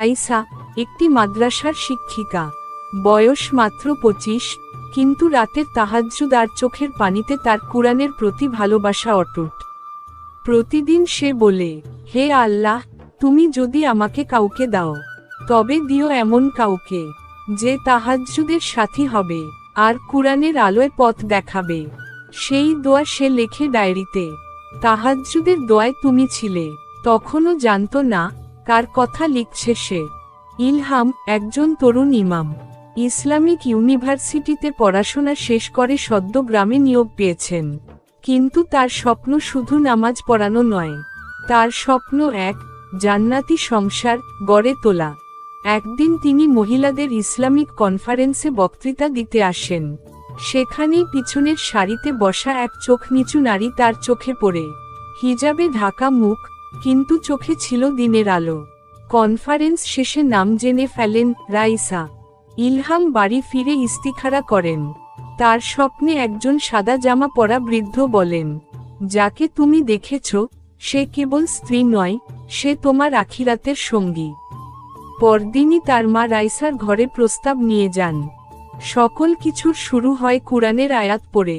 আইসা, একটি মাদ্রাসার শিক্ষিকা। বয়স মাত্র পঁচিশ, কিন্তু রাতের তাহাজ্জুদ আর চোখের পানিতে তার কুরআনের প্রতি ভালোবাসা অটুট। প্রতিদিন সে বলে, হে আল্লাহ, তুমি যদি আমাকে কাউকে দাও, তবে দিও এমন কাউকে, যে তাহাজ্জুদের সাথী হবে, আর কুরআনের আলোয় পথ দেখাবে। সেই দোয়া সে লেখে ডায়েরিতে, তাহাজ্জুদের দোয়ায় তুমি ছিলে, তখনও জানতো না কার কথা লিখছে সে? ইলহাম, একজন তরুণ ইমাম। ইসলামিক ইউনিভার্সিটিতে পড়াশোনা শেষ করে সদ্য গ্রামে নিয়োগ পেয়েছেন। কিন্তু তার স্বপ্ন শুধু নামাজ পড়ানো নয়। তার স্বপ্ন এক, জান্নাতি সংসার গড়ে তোলা। একদিন তিনি মহিলাদের ইসলামিক কনফারেন্সে বক্তৃতা দিতে আসেন। সেখানেই পিছনের সারিতে বসা এক চোখ নিচু নারী তার চোখে পড়ে। হিজাবে ঢাকা মুখ কিন্তু চোখে ছিল দিনের আলো। কনফারেন্স শেষে নাম জেনে ফেলেন রাইসা। ইলহাম বাড়ি ফিরে ইস্তিখারা করেন। তার স্বপ্নে একজন সাদা জামা পরা বৃদ্ধ বলেন, যাকে তুমি দেখেছ, সে কেবল স্ত্রী নয়, সে তোমার আখিরাতের সঙ্গী। পরদিনই তার মা রাইসার ঘরে প্রস্তাব নিয়ে যান। সকল কিছুর শুরু হয় কুরআনের আয়াত পড়ে।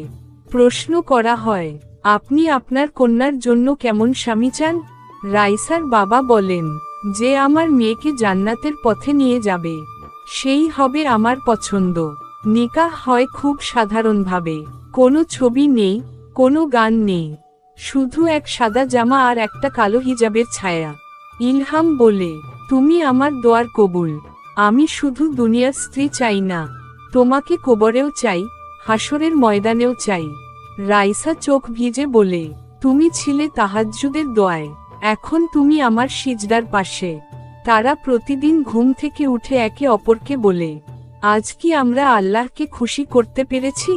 প্রশ্ন করা হয়, আপনি আপনার কন্যার জন্য কেমন স্বামী চান? রাইসার বাবা বলেন, যে আমার মেয়েকে জান্নাতের পথে নিয়ে যাবে, সেই হবে আমার পছন্দ। নিকাহ হয় খুব সাধারণভাবে। কোনো ছবি নেই, কোনো গান নেই। শুধু এক সাদা জামা আর একটা কালো হিজাবের ছায়া। ইলহাম বলে, তুমি আমার দোয়ার কবুল। আমি শুধু দুনিয়ার স্ত্রী চাই না। তোমাকে কবরেও চাই হাসরের ময়দানেও চাই। রাইসা চোখ ভিজে বলে, তুমি ছিলে তাহাজ্জুদের দোয়ায়। এখন তুমি আমার সিজদার পাশে। তারা প্রতিদিন ঘুম থেকে উঠে একে অপরকে বলে, আজ কি আমরা আল্লাহকে খুশি করতে পেরেছি?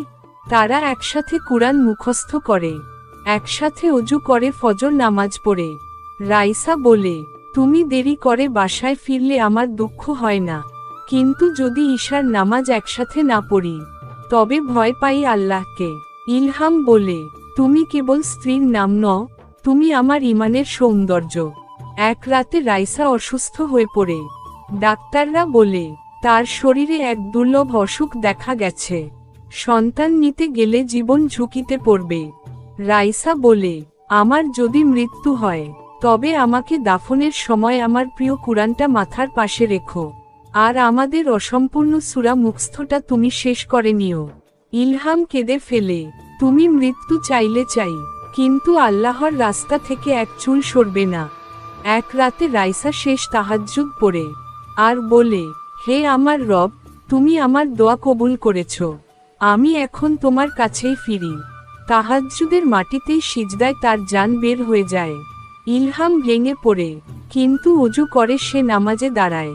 তারা একসাথে কুরআন মুখস্থ করে, একসাথে অজু করে ফজর নামাজ পড়ে। রাইসা বলে, তুমি দেরি করে বাসায় ফিরলে আমার দুঃখ হয় না। কিন্তু যদি ঈশার নামাজ একসাথে না পড়ি, তবে ভয় পাই আল্লাহকে। ইলহাম বলে, তুমি কেবল স্ত্রীর নাম নও তুমি আমার ইমানের সৌন্দর্য। এক রাতে রাইসা অসুস্থ হয়ে পড়ে। ডাক্তাররা বলে, তার শরীরে এক দুর্লভ অসুখ দেখা গেছে। সন্তান নিতে গেলে জীবন ঝুঁকিতে পড়বে। রাইসা বলে, আমার যদি মৃত্যু হয়, তবে আমাকে দাফনের সময় আমার প্রিয় কুরআনটা মাথার পাশে রেখো। আর আমাদের অসম্পূর্ণ সুরা মুখস্থটা তুমি শেষ করে নিও। ইলহাম কেঁদে ফেলে, তুমি মৃত্যু চাইলে চাই। কিন্তু আল্লাহর রাস্তা থেকে এক চুল সরবে না। এক রাতে রাইসা শেষ তাহাজ্জুদ পড়ে। আর বলে, হে আমার রব, তুমি আমার দোয়া কবুল করেছ। আমি এখন তোমার কাছেই ফিরি। তাহাজ্জুদের মাটিতেই সিজদায় তার যান বের হয়ে যায়। ইলহাম ভেঙে পড়ে, কিন্তু উজু করে সে নামাজে দাঁড়ায়।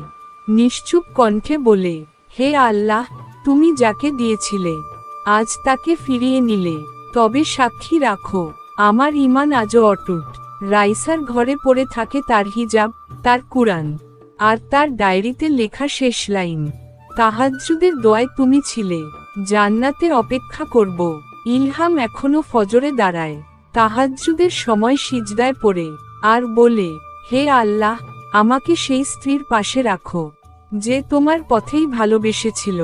নিশ্চুপ কণ্ঠে বলে, হে আল্লাহ, তুমি যাকে দিয়েছিলে, আজ তাকে ফিরিয়ে নিলে, তবে সাক্ষী রাখো। আমার ইমান আজও অটুট। রাইসার ঘরে পড়ে থাকে তার হিজাব, তার কুরআন, আর তার ডায়েরিতে লেখা শেষ লাইন। তাহাজ্জুদের দোয়ায় তুমি ছিলে, জান্নাতে অপেক্ষা করব। ইলহাম এখনও ফজরে দাঁড়ায়। তাহাজ্জুদের সময় সিজদায় পড়ে, আর বলে, হে আল্লাহ, আমাকে সেই স্ত্রীর পাশে রাখো, যে তোমার পথেই ভালোবেসেছিল।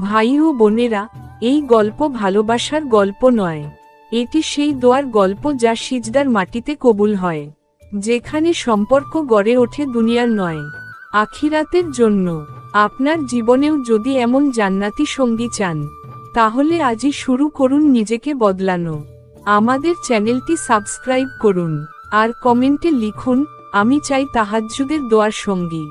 ভাই ও বোনেরা, এই গল্প ভালোবাসার গল্প নয়। এটি সেই দোয়ার গল্প যা সিজদার মাটিতে কবুল হয়, যেখানে সম্পর্ক গড়ে ওঠে দুনিয়ার নয়, আখিরাতের জন্য। আপনার জীবনেও যদি এমন জান্নাতি সঙ্গী চান, তাহলে আজই শুরু করুন নিজেকে বদলানো। আমাদের চ্যানেলটি সাবস্ক্রাইব করুন, আর কমেন্টে লিখুন, আমি চাই তাহাজ্জুদের দোয়ার সঙ্গী।